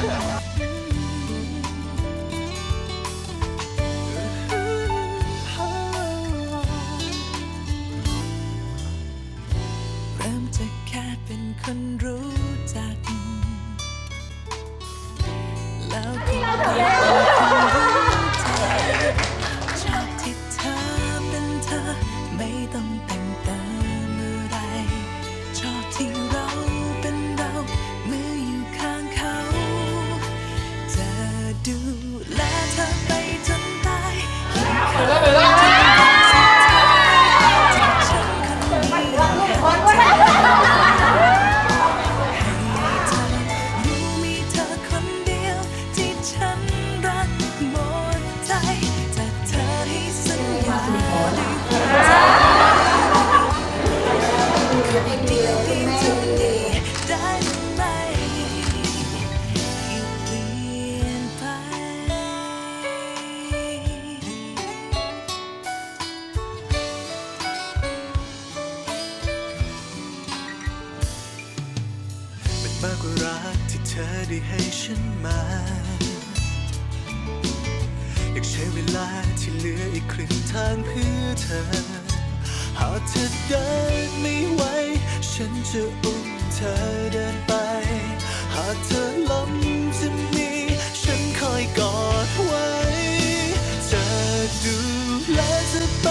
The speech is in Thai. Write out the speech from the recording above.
เริ่มจะแค่เป็นคนรู้จัก แล้วก็จากที่เธอเป็นเธอไม่ต้องแต่งเติม มาเป็นไปมันมากกว่ารักที่เธอได้ให้ฉันมา อยากใช้เวลาที่เหลืออีกครึ่งางเพื่อเธอ หากเธอเดินไม่ไหว ฉันจะอุ้มเธอเดินไป หากเธอล้มจะมี ฉันคอยกอดไว้ เธอดูแลเธอไป